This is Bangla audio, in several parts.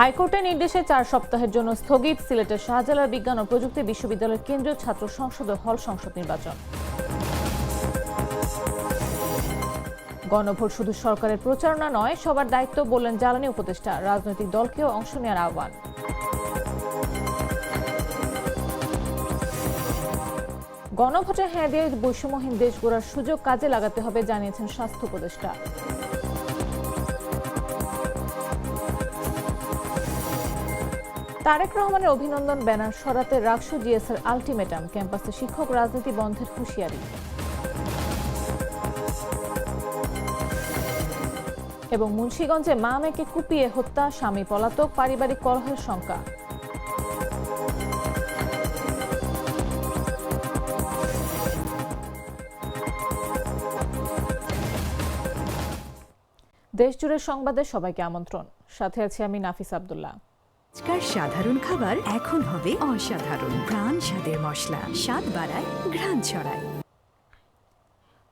হাইকোর্টের নির্দেশে চার সপ্তাহের জন্য স্থগিত সিলেটের শাহজালাল বিজ্ঞান ও প্রযুক্তি বিশ্ববিদ্যালয়ের কেন্দ্রীয় ছাত্র সংসদ হল সংসদ নির্বাচন। গণভোট শুধু সরকারের প্রচারণা নয়, সবার দায়িত্ব বললেন জ্বালানি উপদেষ্টা, রাজনৈতিক দলকেও অংশ নেওয়ার আহ্বান। গণভোটে হ্যাঁ দিয়ে বৈষম্যহীন দেশ গড়ার সুযোগ কাজে লাগাতে হবে, জানিয়েছেন স্বাস্থ্য উপদেষ্টা। তারেক রহমানের অভিনন্দন ব্যানার সরাতে রাকসু জিএসের আলটিমেটাম, ক্যাম্পাসে শিক্ষক রাজনীতি বন্ধের হুঁশিয়ারি। এবং মুন্সীগঞ্জে মা মেয়েকে কুপিয়ে হত্যা, স্বামী পলাতক, পারিবারিক কলহের শঙ্কা। দেশজুড়ে সংবাদে সবাইকে আমন্ত্রণ। সাথে আছি আমি নাফিস আব্দুল্লাহ। আজকার সাধারণ খাবার এখন হবে অসাধারণ। প্রাণ স্বাদের মশলা, স্বাদ বাড়ায়, ঘ্রাণ ছড়ায়।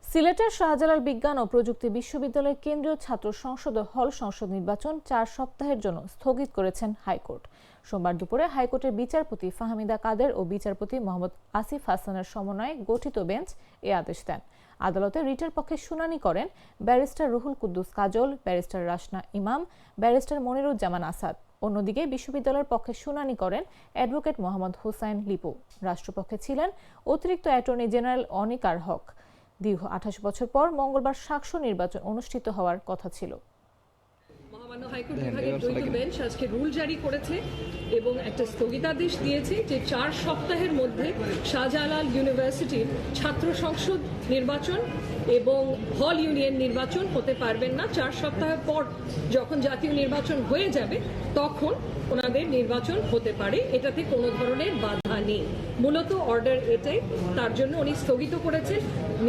সিলেটের শাহজালাল বিজ্ঞান ও প্রযুক্তি বিশ্ববিদ্যালয়ের কেন্দ্রীয় ছাত্র সংসদ হল সংসদ নির্বাচন চার সপ্তাহের জন্য স্থগিত করেছেন হাইকোর্ট। সোমবার দুপুরে হাইকোর্টের বিচারপতি ফাহমিদা কাদের ও বিচারপতি মোহাম্মদ আসিফ হাসানের সমন্বয়ে গঠিত বেঞ্চ এ আদেশ দেন। আদালতে রিটের পক্ষে শুনানি করেন barrister Ruhul Kuddus Kajal, barrister Rasna Imam, barrister Moniruzzaman Asad. অন্যদিকে বিশ্ববিদ্যালয়ের পক্ষে শুনানি করেন অ্যাডভোকেট মোহাম্মদ হোসাইন লিপু। রাষ্ট্রপক্ষে ছিলেন অতিরিক্ত অ্যাটর্নি জেনারেল অনিকার হক। দীর্ঘ আঠাশ বছর পর মঙ্গলবার সাক্ষ্য নির্বাচন অনুষ্ঠিত হওয়ার কথা ছিল। মহামান্য হাইকোর্ট বিভাগের দ্বৈত বেঞ্চ আজকে রুল জারি করেছে এবং একটা স্থগিতাদেশ দিয়েছে যে চার সপ্তাহের মধ্যে শাহজালাল ইউনিভার্সিটির ছাত্র সংসদ নির্বাচন এবং হল ইউনিয়ন নির্বাচন হতে পারবেন না। চার সপ্তাহ পর যখন জাতীয় নির্বাচন হয়ে যাবে তখন ওনাদের নির্বাচন হতে পারে। এটাতে কোনো ধরনের বাধা নেই মূলত অর্ডার এটাই তার জন্য উনি স্থগিত করেছেন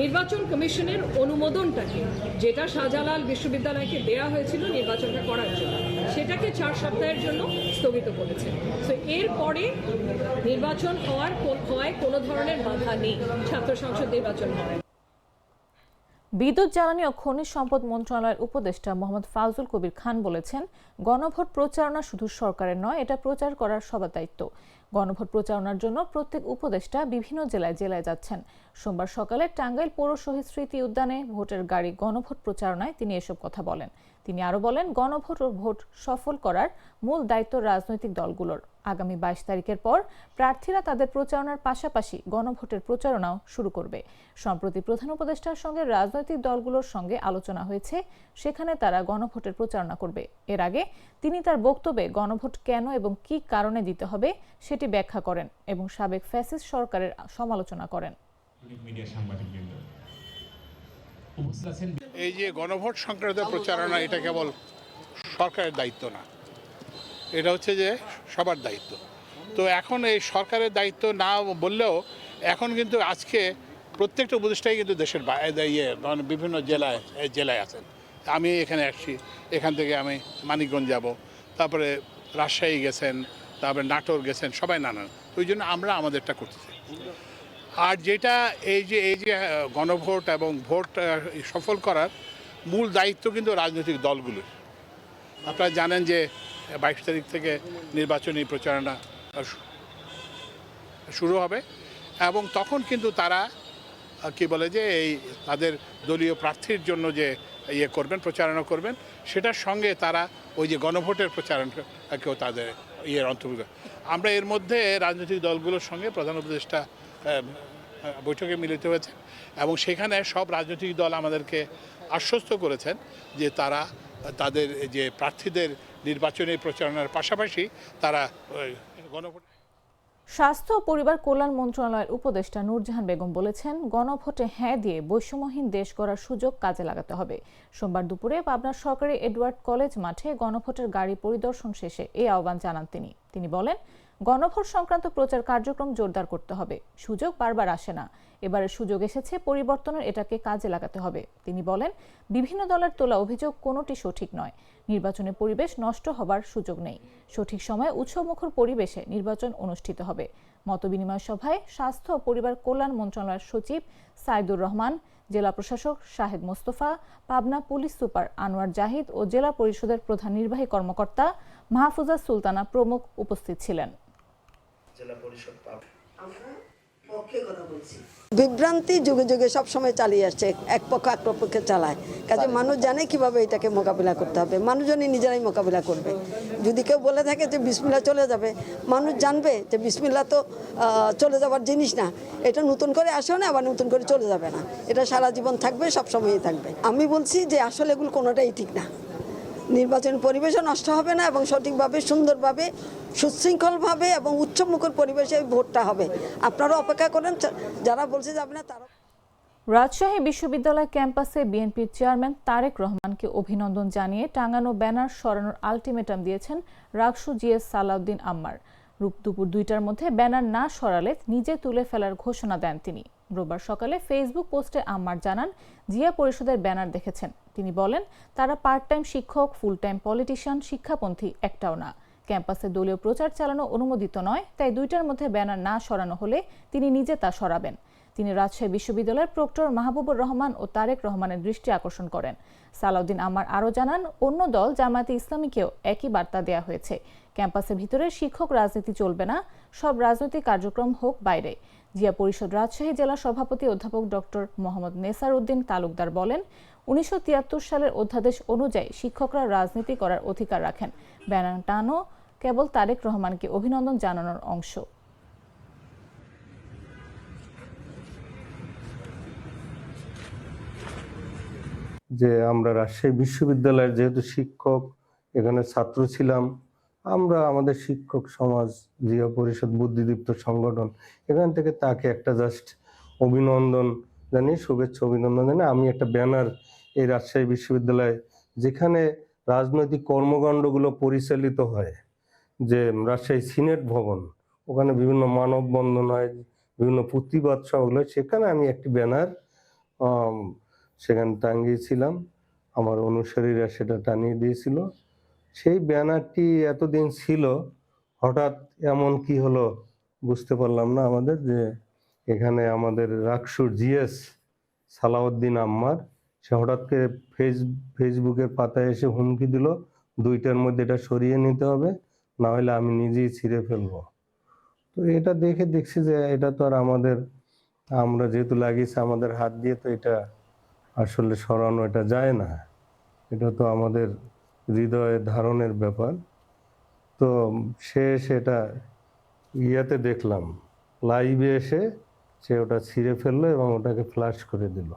নির্বাচন কমিশনের অনুমোদনটাকে, যেটা শাহজালাল বিশ্ববিদ্যালয়কে দেয়া হয়েছিল নির্বাচনটা করার জন্য। সেটাকে চার সপ্তাহের জন্য স্থগিত করেছে। তো এরপরে নির্বাচন হওয়ার হয় কোনো ধরনের বাধা নেই, ছাত্র সংসদ নির্বাচন হয় বিদ্যুৎ জ্বালানি ও খনিজ সম্পদ মন্ত্রণালয়ের উপদেষ্টা মোহাম্মদ ফাউজুল কবির খান বলেছেন, গণভোট প্রচারণা শুধু সরকারের নয়, এটা প্রচার করার সবার দায়িত্ব। গণভোট প্রচারণার জন্য প্রত্যেক উপদেষ্টা বিভিন্ন জেলায় জেলায় যাচ্ছেন। সোমবার সকালে টাঙ্গাইল পৌর শহীদ স্মৃতি উদ্যানে ভোটের গাড়ি গণভোট প্রচারণায় তিনি এসব কথা বলেন। তিনি আরও বলেন, গণভোট ও ভোট সফল করার মূল দায়িত্ব রাজনৈতিক দলগুলোর। আগামী বাইশ তারিখের পর প্রার্থীরা তাদের প্রচারণার পাশাপাশি গণভোটের প্রচারণাও শুরু করবে। সম্প্রতি প্রধান উপদেষ্টার সঙ্গে রাজনৈতিক দলগুলোর সঙ্গে আলোচনা হয়েছে সেখানে তারা গণভোটের প্রচারণা করবে। এর আগে তিনি তার বক্তব্যে গণভোট কেন এবং কি কারণে দিতে হবে সেটি ব্যাখ্যা করেন এবং সাবেক ফ্যাসিস্ট সরকারের সমালোচনা করেন। এই যে গণভোট সংক্রান্ত প্রচারণা এটা কেবল সরকারের দায়িত্ব না। এটা হচ্ছে যে সবার দায়িত্ব। তো এখন এই সরকারের দায়িত্ব না বললেও এখন কিন্তু আজকে প্রত্যেকটা উপদেষ্টাই কিন্তু দেশের ইয়ে মানে বিভিন্ন জেলায় জেলায় আছেন। আমি এখানে আসছি, এখান থেকে আমি মানিকগঞ্জ যাব, তারপরে রাজশাহী গেছেন, তারপরে নাটোর গেছেন, সবাই নানান। ওই জন্য আমরা আমাদেরটা করতে চাই। আর যেটা এই যে এই যে গণভোট এবং ভোট সফল করার মূল দায়িত্ব কিন্তু রাজনৈতিক দলগুলোর। আপনারা জানেন যে বাইশ তারিখ থেকে নির্বাচনী প্রচারণা শুরু হবে। এবং তখন কিন্তু তারা কি বলে যে, এই তাদের দলীয় প্রার্থীর জন্য যে ইয়ে করবেন, প্রচারণা করবেন, সেটার সঙ্গে তারা ওই যে গণভোটের প্রচারণাকেও তাদের ইয়ের অন্তর্ভুক্ত। আমরা এর মধ্যে রাজনৈতিক দলগুলোর সঙ্গে প্রধান উপদেষ্টা বৈঠকে মিলিত হয়েছে এবং সেখানে সব রাজনৈতিক দল আমাদেরকে আশ্বস্ত করেছেন যে তারা তাদের যে প্রার্থীদের নির্বাচনী প্রচারণার পাশাপাশি তারা গণভোট স্বাস্থ্য ও পরিবার কল্যাণ মন্ত্রণালয়ের উপদেষ্টা নূরজাহান বেগম বলেছেন, গণভোটে হ্যাঁ দিয়ে বৈষম্যহীন দেশ গড়ার সুযোগ কাজে লাগাতে হবে। সোমবার দুপুরে পাবনার সরকারি এডওয়ার্ড কলেজ মাঠে গণভোটের গাড়ি পরিদর্শন শেষে এই আহ্বান জানান তিনি। তিনি বলেন গণভোট সংক্রান্ত প্রচার কার্যক্রম জোরদার করতে হবে। সুযোগ বারবার আসে না। এবারে সুযোগ এসেছে, পরিবর্তনের এটাকে কাজে লাগাতে হবে। তিনি বলেন, বিভিন্ন দলের তোলা অভিযোগ কোনোটি সঠিক নয়। নির্বাচনে পরিবেশ নষ্ট হবার সুযোগ নেই। সঠিক সময়ে উৎসবমুখর পরিবেশে নির্বাচন অনুষ্ঠিত হবে। মতবিনিময় সভায় স্বাস্থ্য ও পরিবার কল্যাণ মন্ত্রণালয়ের সচিব সাইদুর রহমান, জেলা প্রশাসক শাহেদ মোস্তফা, পাবনা পুলিশ সুপার আনোয়ার জাহিদ ও জেলা পরিষদের প্রধান নির্বাহী কর্মকর্তা মাহফুজা সুলতানা প্রমুখ উপস্থিত ছিলেন। জেলা পরিষদ পাব। বিভ্রান্তি যুগে যুগে সব সময় চালিয়ে আসছে এক পক্ষ এক পক্ষে চালায়। কাজে মানুষ জানে কীভাবে এটাকে মোকাবিলা করতে হবে। মানুষজনই নিজেরাই মোকাবিলা করবে। যদি কেউ বলে থাকে যে বিসমিল্লা চলে যাবে মানুষ জানবে যে বিসমিল্লা তো চলে যাওয়ার জিনিস না। এটা নতুন করে আসেও না আবার নতুন করে চলে যাবে না। এটা সারা জীবন থাকবে সব সময়ই থাকবে। আমি বলছি যে আসলে এগুলো কোনোটাই ঠিক না। নির্বাচন পরিবেশও নষ্ট হবে না এবং সঠিকভাবে, সুন্দরভাবে, সুশৃঙ্খলভাবে এবং উচ্চমুখর পরিবেশে ভোটটা হবে। আপনারা অপেক্ষা করেন যারা বলছে যাবে না, তারা রাজশাহী বিশ্ববিদ্যালয় ক্যাম্পাসে বিএনপির চেয়ারম্যান তারেক রহমানকে অভিনন্দন জানিয়ে টাঙানো ব্যানার সরানোর আলটিমেটাম দিয়েছেন রাকসু জিএস সালাউদ্দিন আম্মার। রূপ দুপুর দুইটার মধ্যে ব্যানার না সরালে নিজে তুলে ফেলার ঘোষণা দেন তিনি। রোববার সকালে ফেসবুক পোস্টে আম্মার জানান, জিয়া পরিষদের ব্যানার দেখেছেন। তিনি বলেন, তারা পার্ট টাইম শিক্ষক ফুল টাইম পলিটিশিয়ান, শিক্ষাপন্থী একটাও না। ক্যাম্পাসে দলীয় প্রচার চালানো অনুমোদিত নয়, তাই দুইটার মধ্যে ব্যানার না সরানো হলে তিনি নিজে তা সরাবেন। তিনি রাজশাহী বিশ্ববিদ্যালয়ের প্রক্টর মাহবুবুর রহমান ও তারেক রহমানের দৃষ্টি আকর্ষণ করেন। সালাউদ্দিন আমার আরও জানান, অন্য দল, জামায়াতে ইসলামীকেও একই বার্তা দেওয়া হয়েছে। ক্যাম্পাসের ভিতরে শিক্ষক রাজনীতি চলবে না, সব রাজনৈতিক কার্যক্রম হোক বাইরে। জিয়া পরিষদ রাজশাহী জেলা সভাপতি অধ্যাপক ডক্টর মোহাম্মদ নেসার উদ্দিন তালুকদার বলেন, উনিশশো তিয়াত্তর সালের অধ্যাদেশ অনুযায়ী শিক্ষকরা রাজনীতি করার অধিকার রাখেন। ব্যানার টানো, কেবল তারেক রহমানকে অভিনন্দন জানানোর অংশ। যে আমরা রাজশাহী বিশ্ববিদ্যালয়ের যেহেতু শিক্ষক, এখানে ছাত্র ছিলাম আমরা আমাদের শিক্ষক সমাজ জিয়া পরিষদ, বুদ্ধিদীপ্ত সংগঠন, এখান থেকে তাকে একটা জাস্ট অভিনন্দন জানিয়ে, শুভেচ্ছা, অভিনন্দন জানিয়ে আমি একটা ব্যানার এই রাজশাহী বিশ্ববিদ্যালয়ে, যেখানে রাজনৈতিক কর্মকাণ্ডগুলো পরিচালিত হয়, যে রাজশাহী সিনেট ভবন, ওখানে বিভিন্ন মানববন্ধন হয়, বিভিন্ন প্রতিবাদ সভাগুলো সেখানে আমি একটি ব্যানার সেখানে টাঙ্গিয়েছিলাম আমার অনুসারীরা সেটা টানিয়ে দিয়েছিল। সেই ব্যানারটি এতদিন ছিল, হঠাৎ এমন কি হলো বুঝতে পারলাম না আমাদের যে এখানে আমাদের রাকসুর জিএস সালাউদ্দিন আম্মার, সে হঠাৎ করে ফেস, ফেসবুকের পাতায় এসে হুমকি দিল, দুইটার মধ্যে এটা সরিয়ে নিতে হবে, না হলে আমি নিজেই ছিঁড়ে ফেলব। তো এটা দেখে দেখছি যে এটা তো আর আমাদের, আমরা যেহেতু লাগিয়েছি আমাদের হাত দিয়ে তো এটা আসলে সরানো এটা যায় না। এটা তো আমাদের হৃদয়ে ধারণের ব্যাপার। তো সে সেটা ইয়াতে দেখলাম। লাইভে এসে সে ওটা ছিঁড়ে ফেলল এবং ওটাকে ফ্লাশ করে দিল.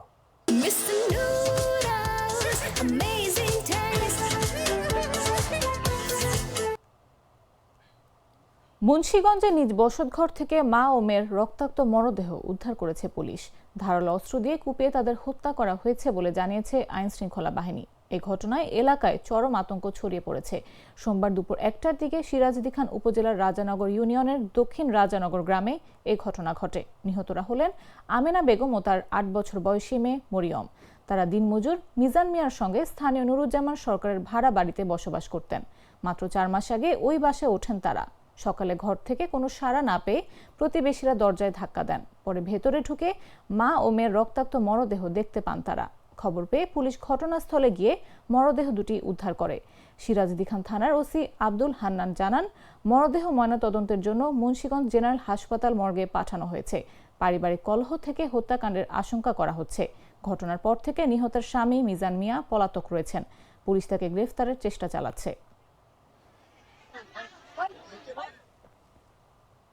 মুন্সীগঞ্জে নিজ বসতঘর থেকে মা ও মেয়ের রক্তাক্ত মরদেহ উদ্ধার করেছে পুলিশ। ধারালো অস্ত্র দিয়ে কুপিয়ে তাদের হত্যা করা হয়েছে বলে জানিয়েছে আইনশৃঙ্খলা বাহিনী। এই ঘটনায় এলাকায় চরম আতঙ্ক ছড়িয়ে পড়েছে। সোমবার দুপুর একটার দিকে সিরাজদি খান উপজেলার রাজানগর ইউনিয়নের দক্ষিণ রাজানগর গ্রামে এই ঘটনা ঘটে। নিহতরা হলেন আমেনা বেগম ও তার আট বছর বয়সী মেয়ে মরিয়ম। তারা দিনমজুর মিজান মিয়ার সঙ্গে স্থানীয় নুরুজ্জামান সরকারের ভাড়া বাড়িতে বসবাস করতেন। মাত্র চার মাস আগে ওই বাসায় ওঠেন তারা। সকালে ঘর থেকে কোনো সাড়া না পেয়ে প্রতিবেশীরা দরজায় ধাক্কা দেন। পরে ভেতরে ঢুকে মা ও মেয়ের রক্তাক্ত মরদেহ দেখতে পান তারা। খবর পেয়ে পুলিশ ঘটনাস্থলে গিয়ে মরদেহ দুটি উদ্ধার করে। সিরাজদি খান থানার ওসি আব্দুল হান্নান জানান, মরদেহ ময়নাতদন্তের জন্য মুন্সিগঞ্জ জেনারেল হাসপাতাল মর্গে পাঠানো হয়েছে। পারিবারিক কলহ থেকে হত্যাকাণ্ডের আশঙ্কা করা হচ্ছে। ঘটনার পর থেকে নিহতের স্বামী মিজান মিয়া পলাতক রয়েছেন। পুলিশ তাকে গ্রেফতারের চেষ্টা চালাচ্ছে।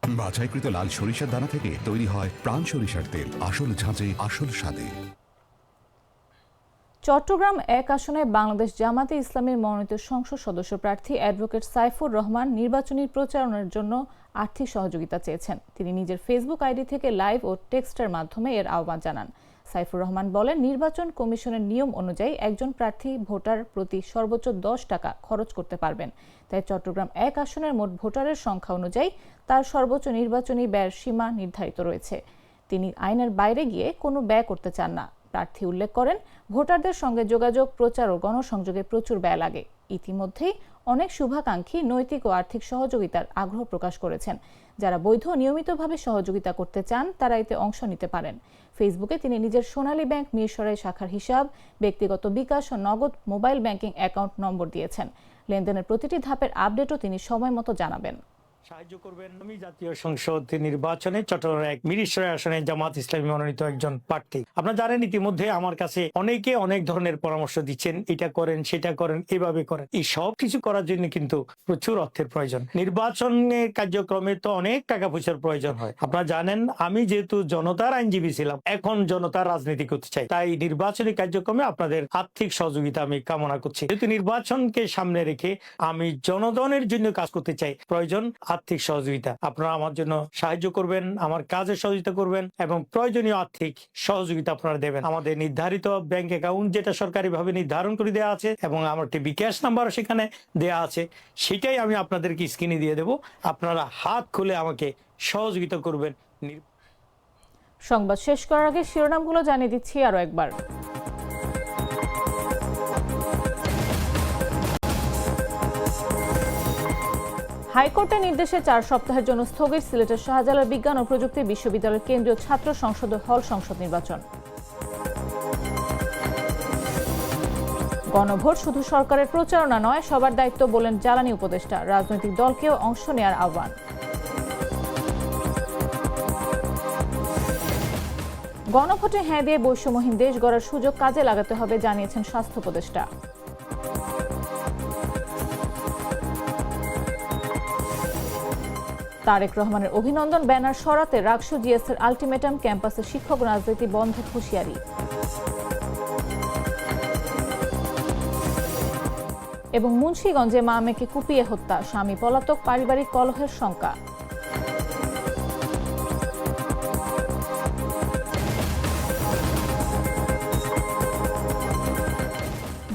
বাছাইকৃত লাল সরিষার দানা থেকে তৈরি হয় প্রাণ সরিষার তেল। আসল ঝাঁঝে, আসল স্বাদে। চট্টগ্রাম এক আসনে বাংলাদেশ জামাতে ইসলামের মনোনীত সংসদ সদস্য প্রার্থী অ্যাডভোকেট সাইফুর রহমান নির্বাচনী প্রচারণার জন্য আর্থিক সহযোগিতা চেয়েছেন। তিনি নিজের ফেসবুক আইডি থেকে লাইভ ও টেক্সটের মাধ্যমে এর আহ্বান জানান। সাইফুর রহমান বলেন, নির্বাচন কমিশনের নিয়ম অনুযায়ী একজন প্রার্থী ভোটার প্রতি সর্বোচ্চ দশ টাকা খরচ করতে পারবেন। তাই চট্টগ্রাম এক আসনের মোট ভোটারের সংখ্যা অনুযায়ী তার সর্বোচ্চ নির্বাচনী ব্যয়ের সীমা নির্ধারিত রয়েছে। তিনি আইনের বাইরে গিয়ে কোনো ব্যয় করতে চান না। প্রার্থী উল্লেখ করেন, ভোটারদের সঙ্গে যোগাযোগ, প্রচার ও গণসংযোগে প্রচুর ব্যয় লাগে। ইতিমধ্যেই অনেক শুভাকাঙ্ক্ষী নৈতিক ও আর্থিক সহযোগিতার আগ্রহ প্রকাশ করেছেন। যারা বৈধ নিয়মিতভাবে সহযোগিতা করতে চান, তারা এতে অংশ নিতে পারেন। ফেসবুকে তিনি নিজের সোনালী ব্যাংক মিরসরাই শাখার হিসাব, ব্যক্তিগত বিকাশ ও নগদ মোবাইল ব্যাংকিং অ্যাকাউন্ট নম্বর দিয়েছেন। লেনদেনের প্রতিটি ধাপের আপডেটও তিনি সময় মতো জানাবেন। সাহায্য করবেন। আমি জাতীয় সংসদ নির্বাচনে চট্টগ্রাম এক মিরিশ্বরের আসনে জামাত ইসলামী মনোনীত একজন প্রার্থী। আপনারা জানেন ইতিমধ্যে আমার কাছে অনেকে অনেক ধরনের পরামর্শ দিচ্ছেন, এটা করেন, সেটা করেন, এভাবে করেন। এই সব কিছু করার জন্য কিন্তু প্রচুর অর্থের প্রয়োজন। নির্বাচনের কার্যক্রমে তো অনেক টাকা পয়সার প্রয়োজন হয়। আপনারা জানেন, আমি যেহেতু জনতার আইনজীবী ছিলাম, এখন জনতার রাজনীতি করতে চাই। তাই নির্বাচনী কার্যক্রমে আপনাদের আর্থিক সহযোগিতা আমি কামনা করছি। যেহেতু নির্বাচনকে সামনে রেখে আমি জনগণের জন্য কাজ করতে চাই, প্রয়োজন আর্থিক সহযোগিতা। আপনারা আমার জন্য সাহায্য করবেন, আমার কাজে সহযোগিতা করবেন এবং প্রয়োজনীয় আর্থিক সহযোগিতা আপনারা দেবেন। আমাদের নির্ধারিত ব্যাংক অ্যাকাউন্ট যেটা সরকারিভাবে নির্ধারণ করে দেওয়া আছে এবং আমার একটি বিকাশ নাম্বারও সেখানে দেওয়া আছে, সেটাই আমি আপনাদেরকে স্ক্রিনে দিয়ে দেব। আপনারা হাত খুলে আমাকে সহযোগিতা করবেন। সংবাদ শেষ করার আগে শিরোনামগুলো জানিয়ে দিচ্ছি আরও একবার। হাইকোর্টের নির্দেশে চার সপ্তাহের জন্য স্থগিত সিলেটের শাহজালাল বিজ্ঞান ও প্রযুক্তি বিশ্ববিদ্যালয়ের কেন্দ্রীয় ছাত্র সংসদ হল সংসদ নির্বাচন। গণভোট শুধু সরকারের প্রচারণা নয়, সবার দায়িত্ব বলেন জ্বালানি উপদেষ্টা, রাজনৈতিক দলকেও অংশ নেয়ার আহ্বান। গণভোটে হ্যাঁ দিয়ে বৈষম্যহীন দেশ গড়ার সুযোগ কাজে লাগাতে হবে, জানিয়েছেন স্বাস্থ্য উপদেষ্টা। তারেক রহমানের অভিনন্দন, ব্যানার সরাতে রাকসু জিএসের আলটিমেটাম ক্যাম্পাসে শিক্ষক রাজনীতি বন্ধ হুঁশিয়ারি। এবং মুন্সীগঞ্জে মা মেয়েকে কুপিয়ে হত্যা, স্বামী পলাতক, পারিবারিক কলহের শঙ্কা।